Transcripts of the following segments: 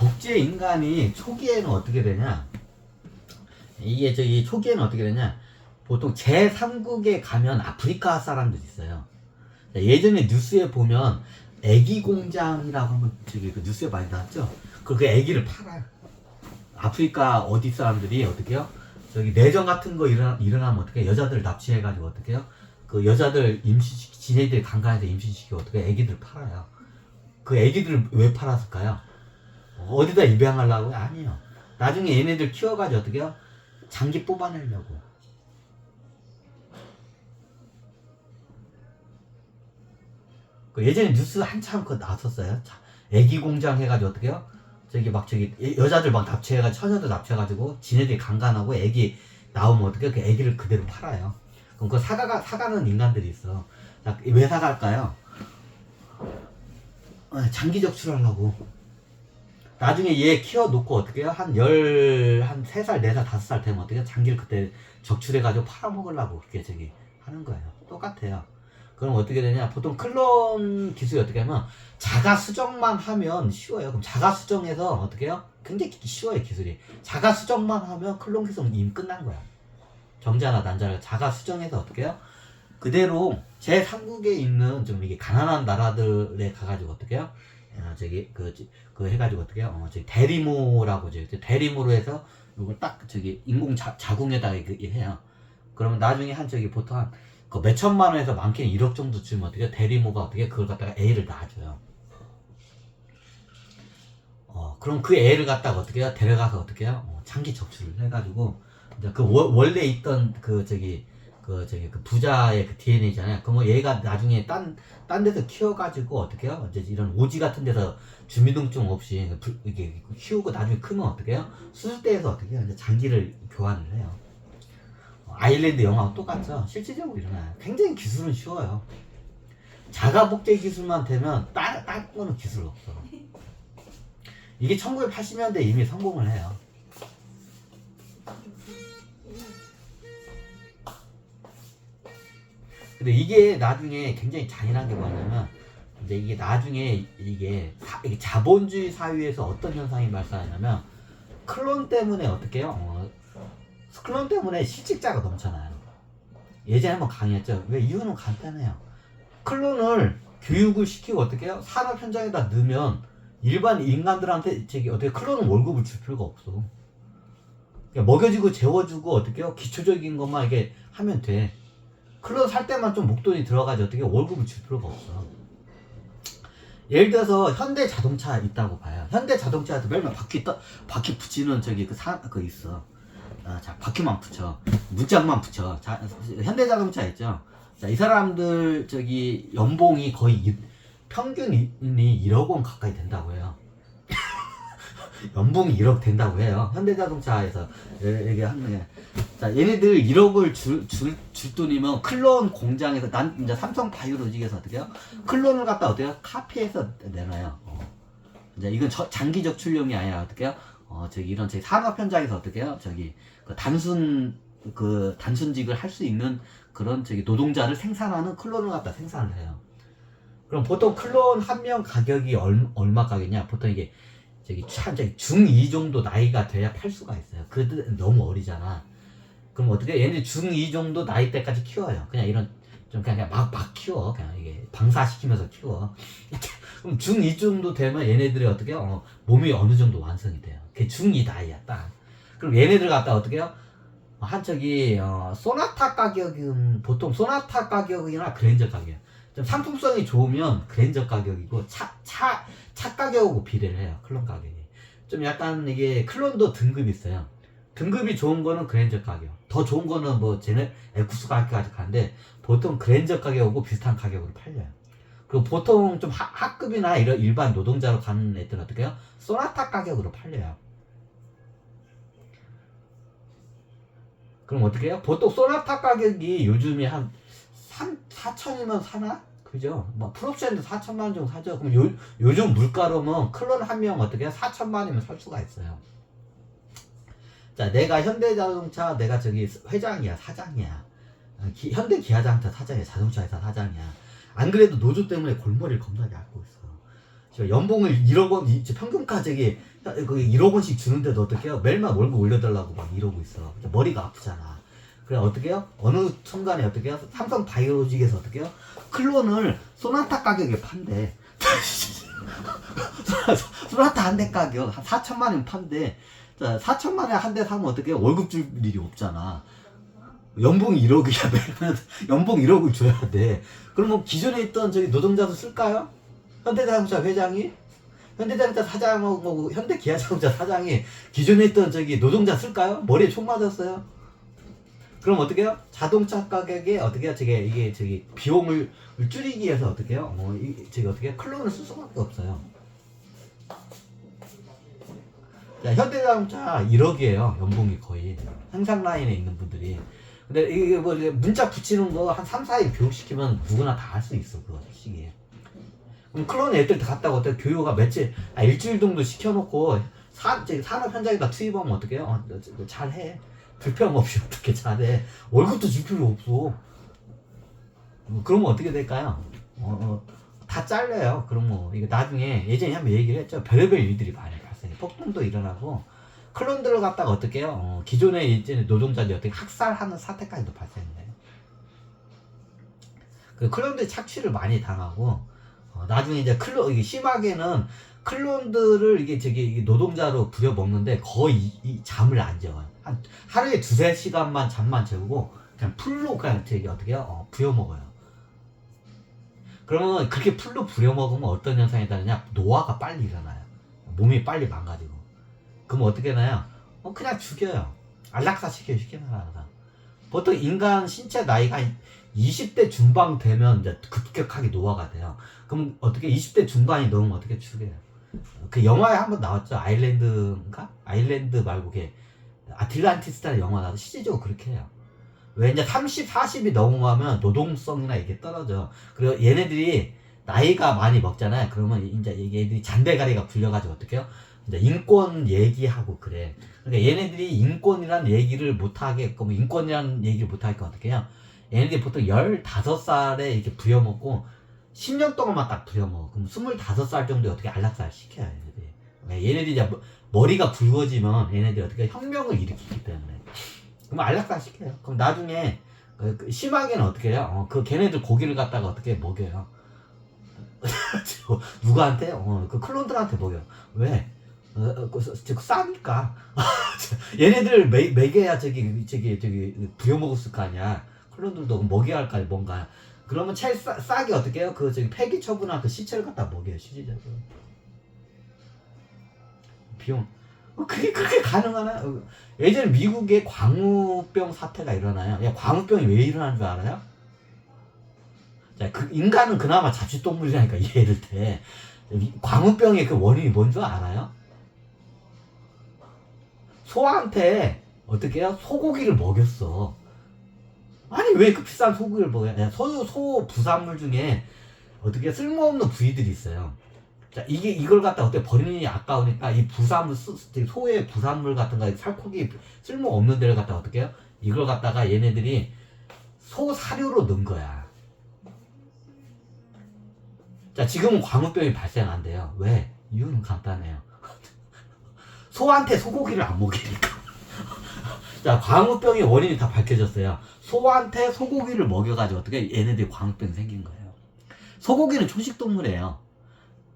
독재 인간이 초기에는 어떻게 되냐? 이게 저기 초기에는 어떻게 되냐? 보통 제3국에 가면 아프리카 사람들이 있어요. 예전에 뉴스에 보면 애기 공장이라고 한번 저기 그 뉴스에 많이 나왔죠. 그, 그 애기를 팔아요. 아프리카 어디 사람들이 어떻게요? 저기 내전 같은 거 일어나, 일어나면 어떻게 여자들 납치해가지고 어떻게요? 그 여자들 임신 지네들이 강간해서 임신시키고 어떻게 애기들 팔아요. 그 애기들 왜 팔았을까요? 어디다 입양하려고 아니요. 나중에 얘네들 키워가지고 어떻게요? 장기 뽑아내려고. 그 예전에 뉴스 한참 그 나왔었어요. 자, 애기 공장 해가지고 어떻게요? 저기 막 저기 여- 여자들 막 납치해가지고 처녀들 납치해가지고 지네들이 강간하고 애기 나오면 어떻게 그 애기를 그대로 팔아요. 그럼 그 사가가 사가는 인간들이 있어. 자, 왜 사갈까요? 어, 장기 적출하려고. 나중에 얘 키워놓고 어떻게 해요? 한 열, 한 세 살, 네 살, 다섯 살 되면 어떻게 해요? 장기를 그때 적출해가지고 팔아먹으려고 그렇게 저기 하는 거예요. 똑같아요. 그럼 어떻게 되냐? 보통 클론 기술이 어떻게 하면 자가 수정만 하면 쉬워요. 그럼 자가 수정해서 어떻게 해요? 굉장히 쉬워요, 기술이. 자가 수정만 하면 클론 기술은 이미 끝난 거야. 정자나 난자를 자가 수정해서 어떻게 해요? 그대로 제 3국에 있는 좀 이게 가난한 나라들에 가가지고 어떻게 해요? 어, 저기 그, 그 해가지고 어떻게? 어, 저기 대리모라고 저 대리모로 해서 이걸 딱 저기 인공 자, 자궁에다가 그 해요. 그러면 나중에 한 저기 보통 한 그 몇천만 원에서 많게는 1억 정도 주면 어떻게? 대리모가 어떻게? 그걸 갖다가 애를 낳아줘요. 어 그럼 그 애를 갖다가 어떻게 해요? 데려가서 어떻게 해요? 어, 장기 적출을 해가지고 이제 그 워- 원래 있던 그 저기 그 저기 그 부자의 그 DNA잖아요. 그럼 뭐 얘가 나중에 딴 딴 데서 키워가지고 어떻게 해요? 이제 이런 오지 같은 데서 주민등증 없이 부- 이게 키우고 나중에 크면 어떻게 해요? 수술대에서 어떻게 해요? 이제 장기를 교환을 해요. 어, 아일랜드 영화와 똑같죠? 실질적으로 일어나요. 굉장히 기술은 쉬워요. 자가 복제 기술만 되면 딴, 딴 거는 기술 없어. 이게 1980년대 이미 성공을 해요. 근데 이게 나중에 굉장히 잔인한 게 뭐냐면 이제 이게 나중에 이게, 사- 이게 자본주의 사회에서 어떤 현상이 발생하냐면 클론 때문에 어떻게 해요? 어, 클론 때문에 실직자가 넘쳐나요. 예전에 한번 강의했죠. 왜 이유는 간단해요. 클론을 교육을 시키고 어떻게 해요? 산업 현장에다 넣으면 일반 인간들한테 저기 어떻게 클론은 월급을 줄 필요가 없어. 그냥 먹여주고 재워주고 어떻게 해요? 기초적인 것만 이게 하면 돼. 클론 살 때만 좀 목돈이 들어가지 어떻게 월급을 줄 필요가 없어. 예를 들어서 현대 자동차 있다고 봐요. 현대 자동차에서 맨날 바퀴 떠, 바퀴 붙이는 저기 그 사, 그 있어. 아, 자, 바퀴만 붙여. 문짝만 붙여. 자, 현대 자동차 있죠. 자, 이 사람들 저기 연봉이 거의 이- 평균이 1억 원 가까이 된다고 해요. 연봉이 1억 된다고 해요. 현대 자동차에서 얘기하는 게. 자, 얘네들 1억을 줄, 줄, 줄 돈이면 클론 공장에서, 난 이제 삼성 바이오로직에서 어떻게 해요? 클론을 갖다 어떻게 해요? 카피해서 내놔요. 어. 이제 이건 저, 장기 적 출용이 아니라 어떻게 해요? 어, 저기 이런 저기 산업 현장에서 어떻게 해요? 저기 그 단순, 그 단순직을 할 수 있는 그런 저기 노동자를 생산하는 클론을 갖다 생산을 해요. 그럼 보통 클론 한 명 가격이 얼, 얼마 가격이냐? 보통 이게 저기 참 저기 중2 정도 나이가 돼야 팔 수가 있어요. 그들 너무 어리잖아. 그럼 어떻게 얘네 중2 정도 나이 때까지 키워요. 그냥 이런 좀 그냥, 그냥 막, 막 키워. 그냥 이게 방사시키면서 키워. 그럼 중2 정도 되면 얘네들이 어떻게? 어, 몸이 어느 정도 완성이 돼요. 그게 중2 나이야, 딱. 그럼 얘네들 갖다 어떻게 해요? 한 저기 어, 소나타 가격은 보통 소나타 가격이나 그랜저 가격 좀 상품성이 좋으면 그랜저 가격이고 차 차 차 가격하고 비례를 해요 클론 가격이 좀 약간 이게 클론도 등급이 있어요 등급이 좋은 거는 그랜저 가격 더 좋은 거는 뭐 쟤네 에쿠스 가격까지 가는데 보통 그랜저 가격하고 비슷한 가격으로 팔려요 그리고 보통 좀 하, 하급이나 이런 일반 노동자로 가는 애들은 어떻게 해요 소나타 가격으로 팔려요 그럼 어떻게 해요? 보통 소나타 가격이 요즘에 한 3, 4천이면 사나? 그죠? 뭐 풀옵션도 4천만 원 정도 사죠. 그럼 요, 요즘 물가로는 클론 한 명 어떻게 해요? 4천만 원이면 살 수가 있어요. 자, 내가 현대자동차 내가 저기 회장이야, 사장이야. 어, 기- 현대 기아자동차 사장이야, 자동차 회사 사장이야. 안 그래도 노조 때문에 골머리를 겁나게 앓고 있어. 저 연봉을 1억 원, 이- 저 평균가 저기 그 1억 원씩 주는데도 어떻게요? 매일만 월급 올려달라고 막 이러고 있어. 머리가 아프잖아. 그래 어떻게요? 어느 순간에 어떻게요? 삼성 바이오로직에서 어떻게요? 클론을 소나타 가격에 판대. 소나타 한 대 가격 한 4천만 원 판대. 자, 4천만 원에 한 대 사면 어떻게 월급 줄 일이 없잖아. 연봉이 1억이야. 매년 연봉 1억을 줘야 돼. 그러면 기존에 있던 저기 노동자도 쓸까요? 현대자동차 회장이 현대자동차 사장하고 현대기아자동차 사장이 기존에 있던 저기 노동자 쓸까요? 머리에 총 맞았어요. 그럼 어떻게 해요? 자동차 가격에 어떻게 해요? 저게 이게 저기 비용을 줄이기 위해서 어떻게 해요? 뭐 이, 저기 어떻게 해요? 클론을 쓸 수밖에 없어요. 자, 현대자동차 1억이에요. 연봉이 거의 생산 라인에 있는 분들이. 근데 이게 뭐 문자 붙이는 거 한 3, 4일 교육시키면 누구나 다 할 수 있어. 그거 솔직히. 그럼 클론 애들 다 갔다가 어때 교육가 며칠 아 일주일 정도 시켜놓고 사, 산업 현장에다 투입하면 어떻게 해요? 어, 잘해 불평 없이 어떻게 잘해 월급도 줄 필요 없어 뭐 그러면 어떻게 될까요? 어, 어, 다 잘려요 그럼 뭐 이거 나중에 예전에 한번 얘기를 했죠 별의별 일들이 발생해 폭동도 일어나고 클론들을 갖다가 어떻게 해요? 어, 기존에 이제 노동자들이 어떻게 학살하는 사태까지도 발생해요 그 클론들이 착취를 많이 당하고 어, 나중에 이제 클론 이게 심하게는 클론들을 이게 저기 노동자로 부려먹는데 거의 이, 이 잠을 안 재워요. 한 하루에 두세 시간만 잠만 재우고 그냥 풀로 그냥 저기 어떻게 해요? 어, 부려먹어요. 그러면 그렇게 풀로 부려먹으면 어떤 현상이 나느냐? 노화가 빨리 일어나요. 몸이 빨리 망가지고. 그럼 어떻게 나요? 어, 그냥 죽여요. 안락사 시켜요, 쉽게 말하면. 보통 인간 신체 나이가 20대 중반 되면 이제 급격하게 노화가 돼요. 그럼 어떻게 20대 중반이 넘으면 어떻게 죽여요? 그 영화에 한 번 나왔죠. 아일랜드인가? 아일랜드 말고 걔 아틀란티스라는 영화 나도 실질적으로 그렇게 해요. 왜 이제 30, 40이 넘어가면 노동성이나 이게 떨어져. 그리고 얘네들이 나이가 많이 먹잖아요. 그러면 이제 얘들이 잔대가리가 굴려가지고 어떻게 해요? 이제 인권 얘기하고 그래. 그러니까 얘네들이 인권이란 얘기를 못하게끔, 인권이란 얘기를 못하게끔 어떻게 해요? 얘네들이 보통 15살에 이렇게 부려먹고 10년 동안만 딱 부려먹어. 그럼 25살 정도에 어떻게 안락사를 시켜요, 얘네들이. 왜? 얘네들이 이제 머- 머리가 굵어지면 얘네들이 어떻게 혁명을 일으키기 때문에. 그럼 안락사 시켜요. 그럼 나중에 그- 그 심하게는 어떻게 해요? 어, 그 걔네들 고기를 갖다가 어떻게 먹여요? 누구한테? 어, 그 클론들한테 먹여. 왜? 어, 어, 그, 저, 싸니까. 얘네들 매, 먹여야 저기, 저기, 저기, 부려먹었을 거 아니야. 클론들도 먹여야 할 거 아니야, 뭔가. 그러면 제일 싸, 싸게 어떻게 해요? 그, 저기, 폐기 처분한 그 시체를 갖다 먹여요, 실질적으로. 비용. 어, 그게 그렇게 가능하나? 어, 예전에 미국에 광우병 사태가 일어나요. 야, 광우병이 왜 일어나는 줄 알아요? 자, 그 인간은 그나마 자취동물이라니까 이해를 돼. 이 광우병의 그 원인이 뭔 줄 알아요? 소한테 어떻게 해요? 소고기를 먹였어. 아니 왜 그 비싼 소고기를 먹어요? 야, 소, 소 부산물 중에 어떻게 쓸모없는 부위들이 있어요. 자 이게 이걸 갖다 어떻게 버리니 아까우니까 이 부산물 소의 부산물 같은 거 살코기 쓸모없는 데를 갖다 어떻게 해요? 이걸 갖다가 얘네들이 소 사료로 넣은 거야. 자 지금은 광우병이 발생한대요. 왜? 이유는 간단해요. 소한테 소고기를 안 먹이니까. 자, 광우병의 원인이 다 밝혀졌어요. 소한테 소고기를 먹여가지고 어떻게 얘네들이 광우병이 생긴 거예요. 소고기는 초식동물이에요.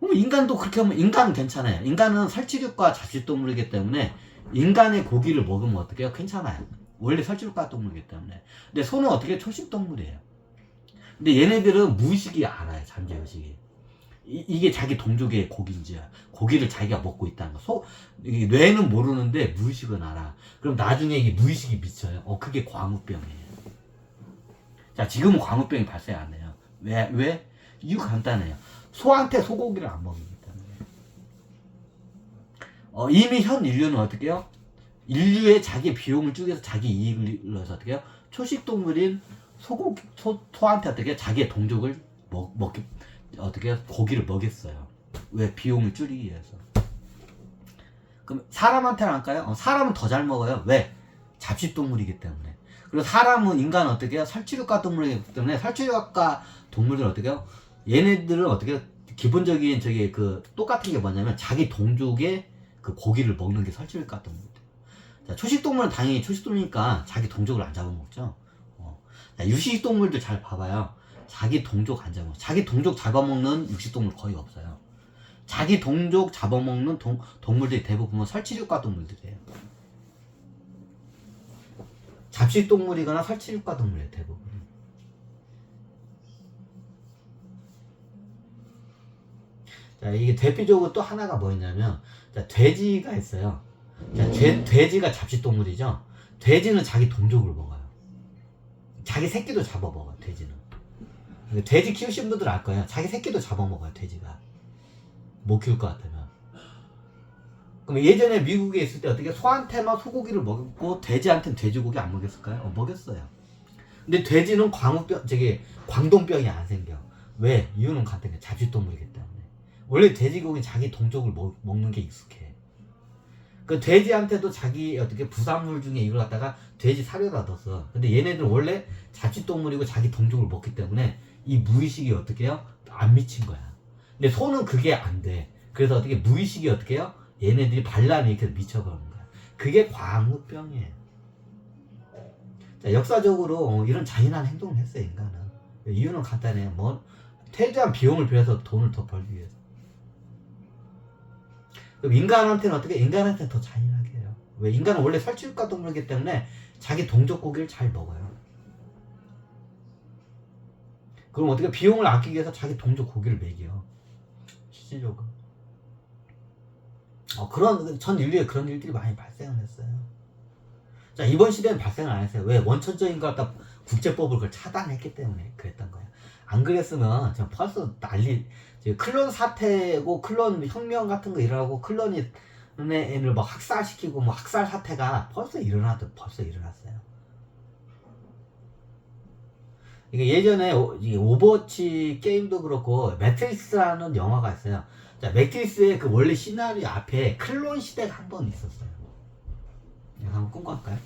그럼 인간도 그렇게 하면 인간은 괜찮아요. 인간은 설치류과 잡식동물이기 때문에 인간의 고기를 먹으면 어떻게 해요? 괜찮아요. 원래 설치류과 동물이기 때문에. 근데 소는 어떻게 초식동물이에요. 근데 얘네들은 무의식이 알아요. 잠재의식이. 이, 이게 자기 동족의 고기인지 고기를 자기가 먹고 있다는 거. 소, 이게 뇌는 모르는데 무의식은 알아. 그럼 나중에 이게 무의식이 미쳐요. 어, 그게 광우병이에요. 자, 지금은 광우병이 발생 안 해요. 왜, 왜? 이유 간단해요. 소한테 소고기를 안 먹이기 때문에. 어, 이미 현 인류는 어떻게 해요? 인류의 자기 비용을 쪼개서 자기 이익을 위해서 어떻게 해요? 초식 동물인 소고기, 소, 소한테 어떻게? 자기의 동족을 먹, 먹, 어떻게? 고기를 먹였어요. 왜? 비용을 줄이기 위해서. 그럼 사람한테는 할까요? 어, 사람은 더 잘 먹어요. 왜? 잡식동물이기 때문에. 그리고 사람은 인간은 어떻게 해요? 설치류과 동물이기 때문에 설치류과 동물들 어떻게 해요? 얘네들은 어떻게 해요? 기본적인 저기 그 똑같은 게 뭐냐면 자기 동족의 그 고기를 먹는 게 같은 거예요. 자, 초식 동물은 당연히 초식 동물이니까 자기 동족을 안 잡아먹죠. 어. 자, 유식 동물들 잘 봐봐요. 자기 동족 안 잡아먹어. 자기 동족 잡아먹는 육식 동물 거의 없어요. 자기 동족 잡아먹는 동, 동물들이 대부분 설치류과 동물들이에요. 잡식 동물이거나 설치류과 동물이에요, 대부분. 자, 이게 대표적으로 또 하나가 뭐였냐면, 자, 돼지가 있어요. 자, 돼, 돼지가 잡식 동물이죠. 돼지는 자기 동족을 먹어요. 자기 새끼도 잡아먹어요, 돼지는. 돼지 키우신 분들 알 거예요. 자기 새끼도 잡아먹어요, 돼지가. 못 키울 것 같으면. 그럼 예전에 미국에 있을 때 어떻게 소한테만 소고기를 먹고 돼지한테는 돼지고기 안 먹였을까요? 어, 먹였어요. 근데 돼지는 광우병, 저기 광동병이 안 생겨. 왜? 이유는 간단해. 잡식동물이기 때문에. 원래 돼지고기 자기 동족을 먹, 먹는 게 익숙해. 그 돼지한테도 자기 어떻게 부산물 중에 이걸 갖다가 돼지 사료다 넣었어. 근데 얘네들 원래 자취동물이고 자기 동족을 먹기 때문에 이 무의식이 어떻게 해요? 안 미친 거야. 근데 소는 그게 안 돼. 그래서 어떻게 무의식이 어떻게 해요? 얘네들이 반란이 이렇게 미쳐버리는 거야. 그게 광우병이에요. 자, 역사적으로 어, 이런 잔인한 행동을 했어요, 인간은. 이유는 간단해요. 뭐, 최대한 비용을 빌려서 돈을 더 벌기 위해서. 인간한테는 어떻게, 인간한테는 더 잔인하게 해요. 왜? 인간은 원래 설치육가 동물이기 때문에 자기 동족 고기를 잘 먹어요. 그럼 어떻게 비용을 아끼기 위해서 자기 동족 고기를 먹여. 실질적으로. 어, 그런, 전 인류에 그런 일들이 많이 발생을 했어요. 자, 이번 시대는 발생을 안 했어요. 왜? 원천적인 걸 갖다 국제법을 그걸 차단했기 때문에 그랬던 거예요. 안 그랬으면 저 벌써 난리, 클론 사태고 클론 혁명 같은 거 일어나고 클론이 애를 뭐 학살시키고 뭐 학살 사태가 벌써 일어나도 벌써 일어났어요. 이게 예전에 오- 이 오버워치 게임도 그렇고 매트릭스라는 영화가 있어요. 자, 매트릭스의 그 원래 시나리오 앞에 클론 시대가 한 번 있었어요. 이거 한번 할까요?